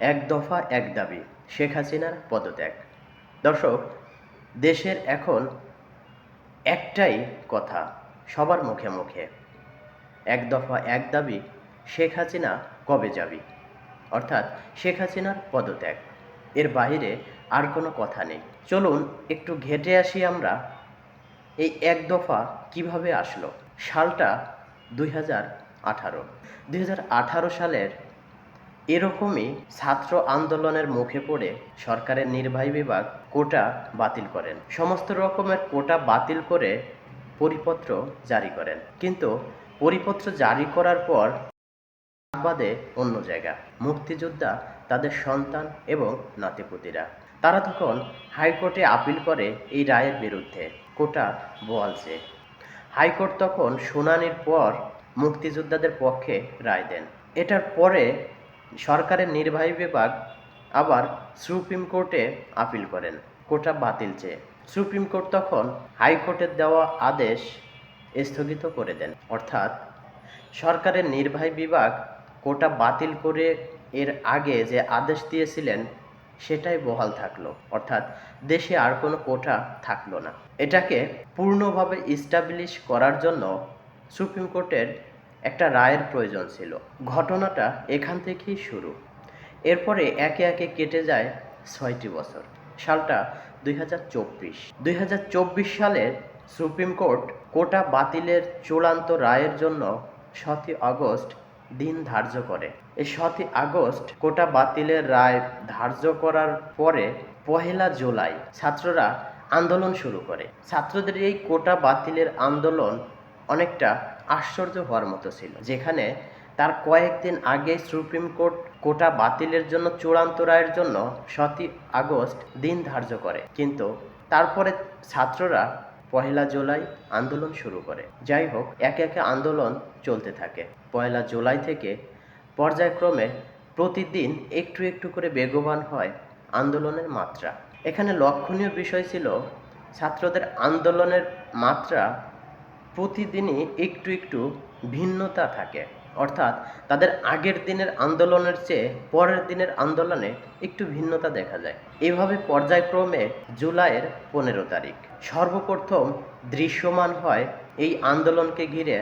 এক দফা, এক দাবি, শেখ হাসিনার পদত্যাগ। দর্শক, দেশের এখন একটাই কথা, সবার মুখে মুখে। এক দফা, এক দাবি, শেখ হাসিনা কবে যাবি? অর্থাৎ শেখ হাসিনার পদত্যাগ। এর বাইরে আর কোনো কথা নেই। চলুন একটু ঘেটে আসি আমরা, এই এক দফা কীভাবে আসলো? সালটা দুই হাজার আঠারো। দুই সালের এরকমই ছাত্র আন্দোলনের মুখে পড়ে সরকারের নির্বাহী বিভাগ কোটা বাতিল করেন। সমস্ত রকমের কোটা বাতিল করে পরিপত্র জারি করেন। কিন্তু পরিপত্র জারি করার পর বাদে অন্য জায়গা। মুক্তিযোদ্ধা, তাদের সন্তান এবং নাতিপুতিরা। তারা তখন হাইকোর্টে আপিল করে এই রায়ের বিরুদ্ধে কোটা বোয়ালছে হাইকোর্ট তখন শুনানির পর মুক্তিযোদ্ধাদের পক্ষে রায় দেন। এটার পরে সরকারের নির্বাহী বিভাগ আবার সুপ্রিম কোর্টে আপিল করেন। কোটা বাতিল চেয়ে। সুপ্রিম কোর্ট তখন হাইকোর্টের দেওয়া আদেশ স্থগিত করে দেন। অর্থাৎ সরকারের নির্বাহী বিভাগ কোটা বাতিল করে এর আগে যে আদেশ দিয়েছিলেন, সেটাই বহাল থাকল। অর্থাৎ দেশে আর কোনো কোটা থাকল না। এটাকে পূর্ণভাবে ইস্টাবলিশ করার জন্য সুপ্রিম কোর্টের একটা রায়ের প্রয়োজন ছিল। ঘটনাটা এখান থেকেই শুরু। এরপরে একে একে কেটে যায় ছয়টি বছর। সালটা দুই হাজার চব্বিশ। দুই হাজার চব্বিশ সালের সুপ্রিম কোর্ট কোটা বাতিলের চূড়ান্ত রায়ের জন্য সতই আগস্ট দিন ধার্য করে। এই সতই আগস্ট কোটা বাতিলের রায় ধার্য করার পরে পহেলা জুলাই ছাত্ররা আন্দোলন শুরু করে। ছাত্রদের এই কোটা বাতিলের আন্দোলন অনেকটা আশ্চর্য হওয়ার মতো ছিল, যেখানে তার কয়েকদিন আগে সুপ্রিম কোর্ট কোটা বাতিলের জন্য চূড়ান্ত রায়ের জন্য সতই আগস্ট দিন ধার্য করে। কিন্তু তারপরে ছাত্ররা পহেলা জুলাই আন্দোলন শুরু করে। যাই হোক, একে একে আন্দোলন চলতে থাকে। পয়লা জুলাই থেকে পর্যায়ক্রমে প্রতিদিন একটু একটু করে বেগবান হয় আন্দোলনের মাত্রা। এখানে লক্ষণীয় বিষয় ছিল ছাত্রদের আন্দোলনের মাত্রা প্রতিদিনই একটু একটু ভিন্নতা থাকে। অর্থাৎ তাদের আগের দিনের আন্দোলনের চেয়ে পরের দিনের আন্দোলনে একটু ভিন্নতা দেখা যায়। এভাবে পর্যায়ক্রমে জুলাইয়ের পনেরো তারিখ। সর্বপ্রথম দৃশ্যমান হয় এই আন্দোলনকে ঘিরে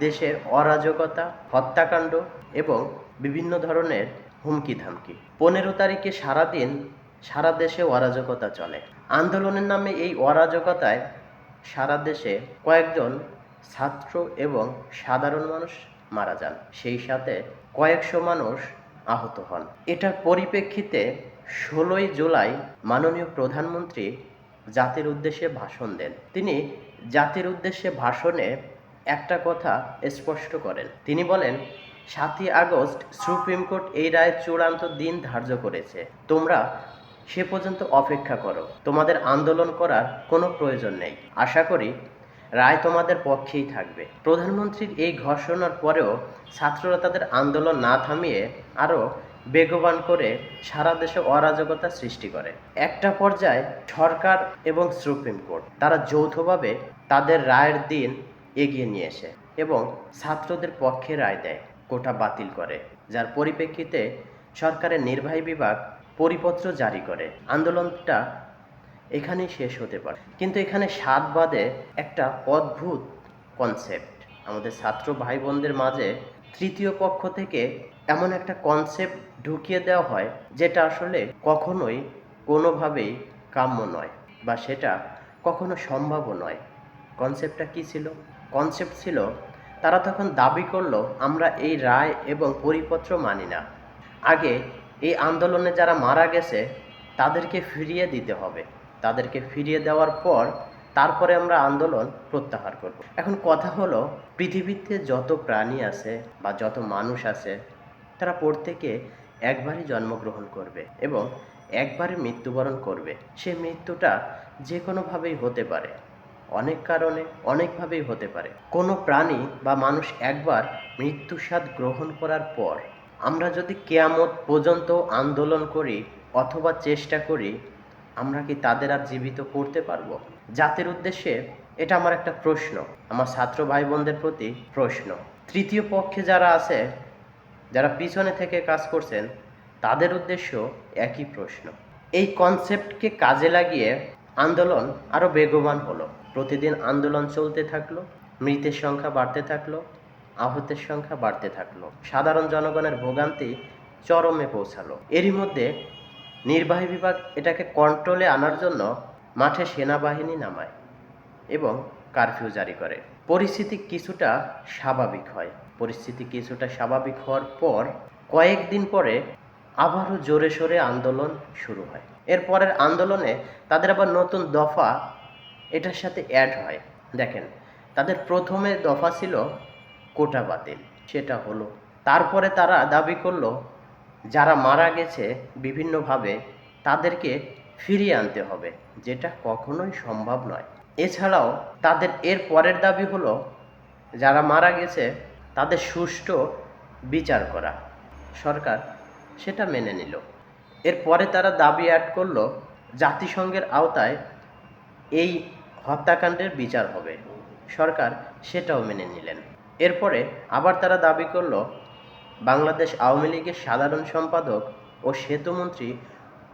দেশের অরাজকতা, হত্যাকাণ্ড এবং বিভিন্ন ধরনের হুমকি ধামকি পনেরো তারিখে সারাদিন সারা দেশে অরাজকতা চলে। আন্দোলনের নামে এই অরাজকতায় সারা দেশে কয়েকজন ছাত্র এবং সাধারণ মানুষ মারা যান। সেই সাথে কয়েকশো মানুষ আহত হন। এটার পরিপ্রেক্ষিতে ষোলোই জুলাই মাননীয় প্রধানমন্ত্রী জাতির উদ্দেশ্যে ভাষণ দেন। তিনি জাতির উদ্দেশ্যে ভাষণে একটা কথা স্পষ্ট করেন। তিনি বলেন, সাতই আগস্ট সুপ্রিম কোর্ট এই রায় চূড়ান্ত দিন ধার্য করেছে। তোমরা সে পর্যন্ত অপেক্ষা করো। তোমাদের আন্দোলন করার কোনো প্রয়োজন নেই। আশা করি রায় তোমাদের পক্ষেই থাকবে। প্রধানমন্ত্রীর এই ঘোষণার পরেও ছাত্ররা তাদের আন্দোলন না থামিয়ে আরও বেগবান করে সারা দেশে অরাজকতা সৃষ্টি করে। একটা পর্যায়ে সরকার এবং সুপ্রিম কোর্ট, তারা যৌথভাবে তাদের রায়ের দিন এগিয়ে নিয়ে এসে এবং ছাত্রদের পক্ষে রায় দেয়, কোটা বাতিল করে, যার পরিপ্রেক্ষিতে সরকারের নির্বাহী বিভাগ পরিপত্র জারি করে। আন্দোলনটা এখানেই শেষ হতে পারে। কিন্তু এখানে স্বাদ বাদে একটা অদ্ভুত কনসেপ্ট আমাদের ছাত্র ভাই বোনদের মাঝে তৃতীয় পক্ষ থেকে এমন একটা কনসেপ্ট ঢুকিয়ে দেওয়া হয়, যেটা আসলে কখনোই কোনোভাবেই কাম্য নয় বা সেটা কখনো সম্ভবও নয়। কনসেপ্টটা কি ছিল? কনসেপ্ট ছিল, তারা তখন দাবি করল, আমরা এই রায় এবং পরিপত্র মানি না। আগে এই আন্দোলনে যারা মারা গেছে, তাদেরকে ফিরিয়ে দিতে হবে। তাদেরকে ফিরিয়ে দেওয়ার পর তারপরে আমরা আন্দোলন প্রত্যাহার করব। এখন কথা হলো, পৃথিবীতে যত প্রাণী আছে বা যত মানুষ আছে, তারা প্রত্যেকে একবারই জন্মগ্রহণ করবে এবং একবারে মৃত্যুবরণ করবে। সে মৃত্যুটা যে কোনোভাবেই হতে পারে। অনেক কারণে অনেকভাবেই হতে পারে। কোনো প্রাণী বা মানুষ একবার মৃত্যুর স্বাদ গ্রহণ করার পর আমরা যদি কেয়ামত পর্যন্ত আন্দোলন করি অথবা চেষ্টা করি, আমরা কি তাদের আর জীবিত করতে পারব? জাতির উদ্দেশ্যে এটা আমার একটা প্রশ্ন, আমার ছাত্র ভাই বোনদের প্রতি প্রশ্ন। তৃতীয় পক্ষে যারা আছে, যারা পিছনে থেকে কাজ করছেন, তাদের উদ্দেশ্য একই প্রশ্ন। এই কনসেপ্টকে কাজে লাগিয়ে আন্দোলন আরও বেগবান হলো। প্রতিদিন আন্দোলন চলতে থাকল, মৃতের সংখ্যা বাড়তে থাকল আহতের সংখ্যা বাড়তে থাকল। সাধারণ জনগণের ভোগান্তি চরমে পৌঁছালো। এরই মধ্যে নির্বাহী বিভাগ এটাকে কন্ট্রোলে আনার জন্য মাঠে সেনাবাহিনী নামায় এবং কারফিউ জারি করে। পরিস্থিতি কিছুটা স্বাভাবিক হয়। পরিস্থিতি কিছুটা স্বাভাবিক হওয়ার পর কয়েকদিন পরে আবারও জোরে সোরে আন্দোলন শুরু হয়। এরপরের আন্দোলনে তাদের আবার নতুন দফা এটার সাথে অ্যাড হয়। দেখেন, তাদের প্রথমে দফা ছিল কোটা বাতিল, সেটা হলো। তারপরে তারা দাবি করল, যারা মারা গেছে বিভিন্নভাবে তাদেরকে ফিরিয়ে আনতে হবে, যেটা কখনোই সম্ভব নয়। এছাড়াও তাদের এর পরের দাবি হলো, যারা মারা গেছে তাদের সুষ্ঠু বিচার করা। সরকার সেটা মেনে নিল। এরপরে তারা দাবি অ্যাড করল, জাতিসংঘের আওতায় এই হত্যাকাণ্ডের বিচার হবে। সরকার সেটাও মেনে নিলেন। এরপরে আবার তারা দাবি করল, বাংলাদেশ আওয়ামী লীগের সাধারণ সম্পাদক ও সেতুমন্ত্রী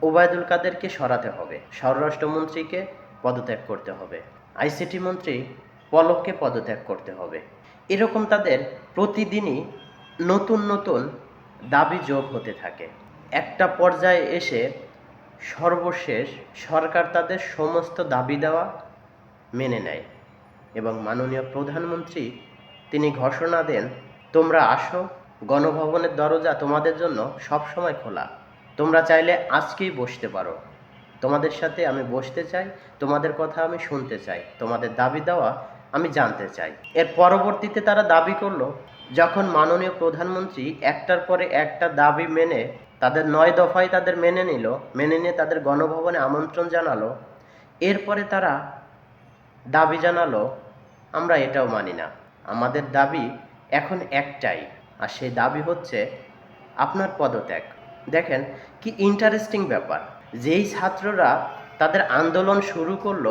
ওবায়দুল কাদেরকে সরাতে হবে। স্বরাষ্ট্রমন্ত্রীকে পদত্যাগ করতে হবে। আইসিটি মন্ত্রী পলককে পদত্যাগ করতে হবে। এরকম তাদের প্রতিদিনই নতুন নতুন দাবি যোগ হতে থাকে। একটা পর্যায়ে এসে সর্বশেষ সরকার তাদের সমস্ত দাবি দেওয়া মেনে নেয় এবং মাননীয় প্রধানমন্ত্রী তিনি ঘোষণা দেন, তোমরা আসো, গণভবনের দরজা তোমাদের জন্য সবসময় খোলা। তোমরা চাইলে আজকেই বসতে পারো। তোমাদের সাথে আমি বসতে চাই, তোমাদের কথা আমি শুনতে চাই, তোমাদের দাবি দেওয়া আমি জানতে চাই। এর পরবর্তীতে তারা দাবি করল, যখন মাননীয় প্রধানমন্ত্রী একটার পরে একটা দাবি মেনে, তাদের নয় দফায় তাদের মেনে নিল, মেনে নিয়ে তাদের গণভবনে আমন্ত্রণ জানালো, এরপরে তারা দাবি জানালো, আমরা এটাও মানি না। আমাদের দাবি এখন একটাই, আর সেই দাবি হচ্ছে আপনার পদত্যাগ। দেখেন কি ইন্টারেস্টিং ব্যাপার। যেই ছাত্ররা তাদের আন্দোলন শুরু করল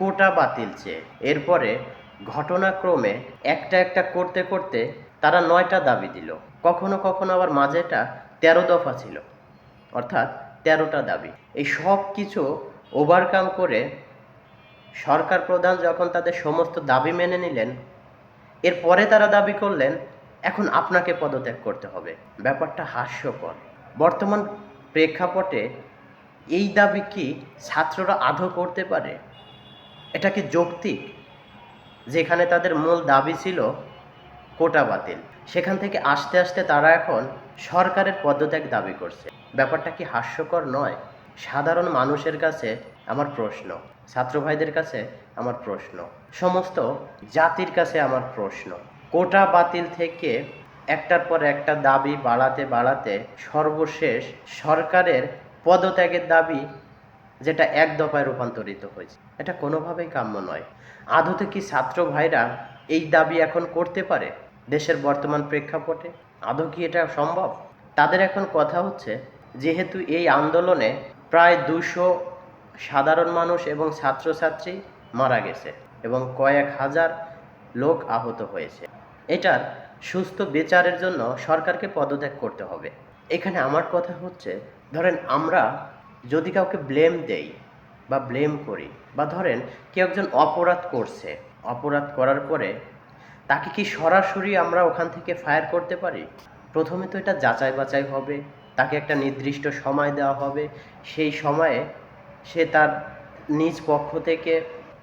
কোটা বাতিল চেয়ে, এরপরে ঘটনাক্রমে একটা একটা করতে করতে তারা নয়টা দাবি দিল। কখনো কখনো আবার মাঝেটা তেরো দফা ছিল, অর্থাৎ তেরোটা দাবি। এই সব কিছু ওভারকাম করে সরকার প্রধান যখন তাদের সমস্ত দাবি মেনে নিলেন এরপরে তারা দাবি করলেন, এখন আপনাকে পদত্যাগ করতে হবে। ব্যাপারটা হাস্যকর। বর্তমান প্রেক্ষাপটে এই দাবি কি ছাত্ররা আধো করতে পারে? এটা কি যৌক্তিক? যেখানে তাদের মূল দাবি ছিল কোটা বাতিল। সেখান থেকে আস্তে আস্তে তারা এখন সরকারের পদত্যাগ দাবি করছে। ব্যাপারটা কি হাস্যকর নয়? সাধারণ মানুষের কাছে আমার প্রশ্ন। ছাত্র ভাইদের কাছে আমার প্রশ্ন। সমস্ত জাতির কাছে আমার প্রশ্ন। কোটা বাতিল থেকে একটার পর একটা দাবি বাড়াতে বাড়াতে সর্বশেষ সরকারের পদত্যাগের দাবি যেটা এক দফায় রূপান্তরিত হয়েছে। এটা কোনোভাবেই কাম্য নয়। আদতে কি ছাত্র ভাইরা এই দাবি এখন করতে পারে দেশের বর্তমান প্রেক্ষাপটে? আদৌ কি এটা সম্ভব? তাদের এখন কথা হচ্ছে, যেহেতু এই আন্দোলনে প্রায় দুশো সাধারণ মানুষ এবং ছাত্রছাত্রী মারা গেছে এবং কয়েক হাজার লোক আহত হয়েছে। এটার সুস্থ বিচারের জন্য সরকারকে পদত্যাগ করতে হবে। এখানে আমার কথা হচ্ছে, ধরেন আমরা যদি কাউকে ব্লেম দেই বা ব্লেম করি বা ধরেন কেউ একজন অপরাধ করছে, অপরাধ করার পরে তাকে কি সরাসরি আমরা ওখান থেকে ফায়ার করতে পারি? প্রথমে তো এটা যাচাই বাছাই হবে, তাকে একটা নির্দিষ্ট সময় দেওয়া হবে, সেই সময়ে সে তার নিজ পক্ষ থেকে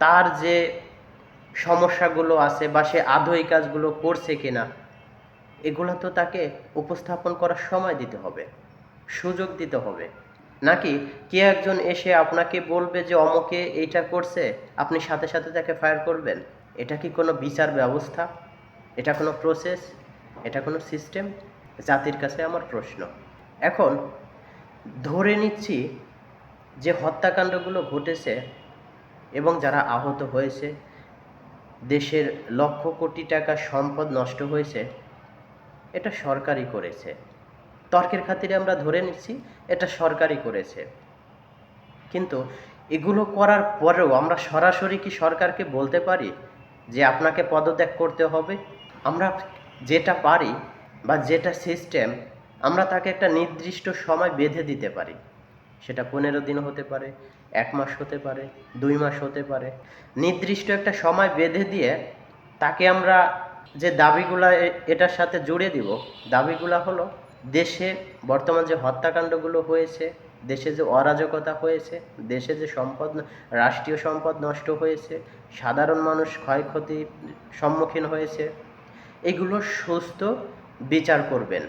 তার যে সমস্যাগুলো আছে বা সে আদৌ এই কাজগুলো করছে কিনা, এগুলো তো তাকে উপস্থাপন করার সময় দিতে হবে, সুযোগ দিতে হবে। নাকি কে একজন এসে আপনাকে বলবে যে, অমকে এইটা করছে, আপনি সাথে সাথে তাকে ফায়ার করবেন এটা কি কোনো বিচার ব্যবস্থা? এটা কোনো প্রসেস এটা কোনো সিস্টেম জাতির কাছে আমার প্রশ্ন। এখন ধরে নিচ্ছি যে হত্যাকাণ্ডগুলো ঘটেছে এবং যারা আহত হয়েছে, দেশের লক্ষ কোটি টাকা সম্পদ নষ্ট হয়েছে, এটা সরকারই করেছে। তর্কের খাতিরে আমরা ধরে নিচ্ছি, এটা সরকারই করেছে। কিন্তু এগুলো করার পরেও আমরা সরাসরি কি সরকারকে বলতে পারি যে আপনাকে পদত্যাগ করতে হবে? আমরা যেটা পারি বা যেটা সিস্টেম আমরা তাকে একটা নির্দিষ্ট সময় বেঁধে দিতে পারি। সেটা পনেরো দিন হতে পারে, এক মাস হতে পারে, দুই মাস হতে পারে। নির্দিষ্ট একটা সময় বেঁধে দিয়ে তাকে আমরা যে দাবিগুলা এটার সাথে জুড়ে দিব, দাবিগুলা হলো দেশে বর্তমান যে হত্যাকাণ্ডগুলো হয়েছে, দেশে যে অরাজকতা হয়েছে, দেশে যে সম্পদ রাষ্ট্রীয় সম্পদ নষ্ট হয়েছে, সাধারণ মানুষ ক্ষয়ক্ষতির সম্মুখীন হয়েছে, এগুলো সুস্থ বিচার করবেন।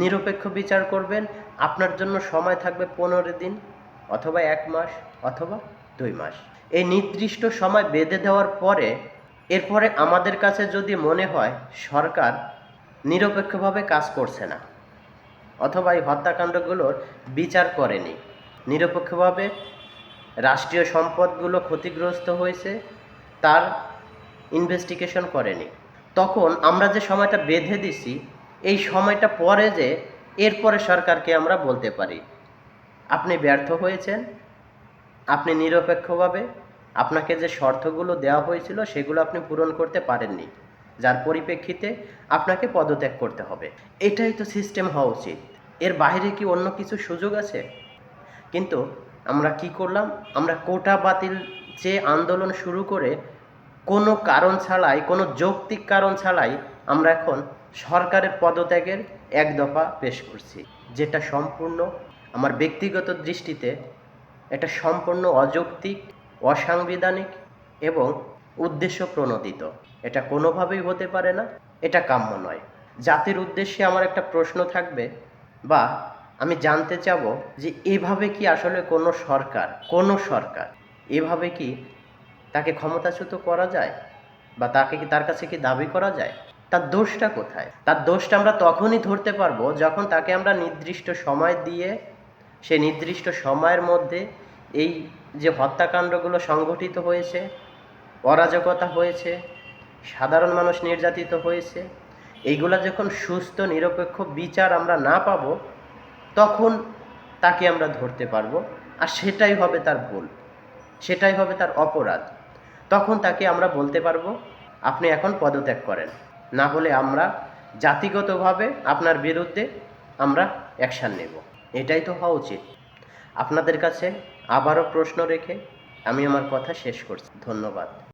নিরপেক্ষ বিচার করবেন, আপনার জন্য সময় থাকবে পনেরো দিন, অথবা এক মাস, অথবা দুই মাস। এই নির্দিষ্ট সময় বেঁধে দেওয়ার পরে, এরপরে আমাদের কাছে যদি মনে হয় সরকার নিরপেক্ষভাবে কাজ করছে না, অথবা এই হত্যাকাণ্ডগুলোর বিচার করেনি, নিরপেক্ষভাবে রাষ্ট্রীয় সম্পদগুলো ক্ষতিগ্রস্ত হয়েছে, তার ইনভেস্টিগেশন করেনি, তখন আমরা যে সময়টা বেঁধে দিছি এই সময়টা পরে যে এরপরে সরকারকে আমরা বলতে পারি। আপনি ব্যর্থ হয়েছেন, আপনি নিরপেক্ষভাবে আপনাকে যে শর্তগুলো দেওয়া হয়েছিল সেগুলো আপনি পূরণ করতে পারেননি, যার পরিপ্রেক্ষিতে আপনাকে পদত্যাগ করতে হবে। এটাই তো সিস্টেম হওয়া উচিত। এর বাইরে কি অন্য কিছু সুযোগ আছে? কিন্তু আমরা কি করলাম? আমরা কোটা বাতিল যে আন্দোলন শুরু করে কোনো কারণ ছাড়াই, কোনো যৌক্তিক কারণ ছাড়াই আমরা এখন সরকারের পদত্যাগের এক দফা পেশ করছি। যেটা সম্পূর্ণ আমার ব্যক্তিগত দৃষ্টিতে এটা সম্পূর্ণ অযৌক্তিক, অসাংবিধানিক এবং উদ্দেশ্য প্রণোদিত এটা কোনোভাবেই হতে পারে না, এটা কাম্য নয়। জাতির উদ্দেশ্যে আমার একটা প্রশ্ন থাকবে বা আমি জানতে চাবো যে এভাবে কি আসলে কোনো সরকার কোনো সরকার এভাবে কি তাকে ক্ষমতাচ্যুত করা যায় বা তাকে কি তার কাছে কি দাবি করা যায়? তার দোষটা কোথায়? তার দোষটা আমরা তখনই ধরতে পারব যখন তাকে আমরা নির্দিষ্ট সময় দিয়ে, সে নির্দিষ্ট সময়ের মধ্যে এই যে হত্যাকাণ্ডগুলো সংঘটিত হয়েছে, অরাজকতা হয়েছে, সাধারণ মানুষ নির্যাতিত হয়েছে, এইগুলা যখন সুস্থ, নিরপেক্ষ বিচার আমরা না পাবো, তখন তাকে আমরা ধরতে পারব। আর সেটাই হবে তার ভুল, সেটাই হবে তার অপরাধ। তখন তাকে আমরা বলতে পারব, আপনি এখন পদত্যাগ করেন। না হলে আমরা জাতিগতভাবে আপনার বিরুদ্ধে আমরা অ্যাকশান নেব। এটাই তো হওয়া উচিত। আপনাদের কাছে আবারও প্রশ্ন রেখে আমি আমার কথা শেষ করছি। ধন্যবাদ।